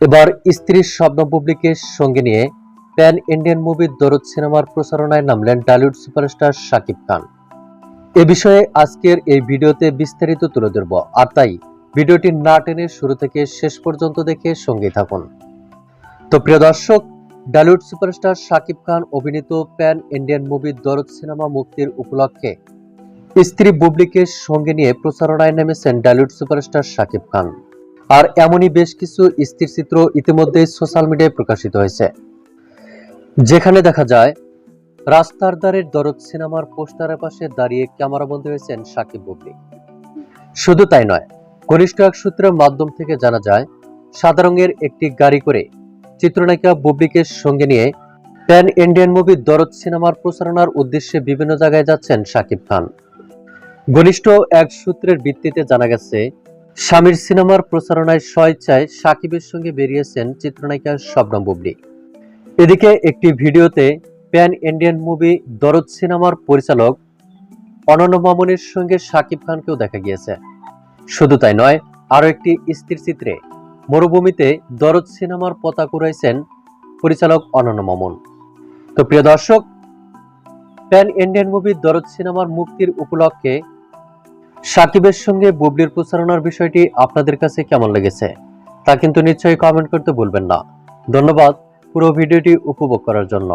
এবার স্ত্রীর স্বপ্ন বুবলিকে সঙ্গে নিয়ে প্যান ইন্ডিয়ান মুভির দরদ সিনেমার প্রচারণায় নামলেন টলিউড সুপারস্টার শাকিব খান এ বিষয়ে আজকের এই ভিডিওতে বিস্তারিত তুলে ধরব। আর তাই, ভিডিওটি না টেনে শুরু থেকে শেষ পর্যন্ত দেখে সঙ্গে থাকুন। তো প্রিয় দর্শক ডালিউড সুপারস্টার শাকিব খান অভিনীত প্যান ইন্ডিয়ান মুভির দরদ সিনেমা মুক্তির উপলক্ষে স্ত্রী বুবলিকে সঙ্গে নিয়ে প্রচারণায় নেমেছেন ডালিউড সুপারস্টার শাকিব খান আর এমনই বেশ কিছু স্থির চিত্র ইতিমধ্যে সোশ্যাল মিডিয়ায় প্রকাশিত হয়েছে। যেখানে দেখা যায়, রাস্তার ধারের দরদ সিনেমার পোস্টারের পাশে দাঁড়িয়ে ক্যামেরাবন্দি হয়েছেন সাকিব বুবলি। শুধু তাই নয় ঘনিষ্ঠ এক সূত্রের মাধ্যম থেকে জানা যায়, সাদা রঙের একটি গাড়ি করে চিত্রনায়িকা বুবলিকে সঙ্গে নিয়ে প্যান ইন্ডিয়ান মুভি দরদ সিনেমার প্রচারণার উদ্দেশ্যে বিভিন্ন জায়গায় যাচ্ছেন সাকিব খান। ঘনিষ্ঠ এক সূত্রের ভিত্তিতে জানা গেছে স্বামীর সিনেমার প্রচারণায় স্বেচ্ছায় সাকিবের সঙ্গে বেরিয়েছেন চিত্রনায়িকা শবনম বুবলি। এদিকে একটি ভিডিওতে প্যান ইন্ডিয়ান মুভি দরদ সিনেমার পরিচালক অনন্য মামুনের সঙ্গে সাকিব খানকেও দেখা গিয়েছে। শুধু তাই নয়, আরও একটি স্থির চিত্রে মরুভূমিতে দরদ সিনেমার পতাকা উড়াইছেন পরিচালক অনন্য মামুন। তো প্রিয় দর্শক, প্যান ইন্ডিয়ান মুভি দরদ সিনেমার মুক্তির উপলক্ষে সাকিবের সঙ্গে বুবলির প্রচারণার বিষয়টি আপনাদের কাছে কেমন লেগেছে, তা কিন্তু নিশ্চয়ই কমেন্ট করতে বলবেন না। ধন্যবাদ পুরো ভিডিওটি উপভোগ করার জন্য।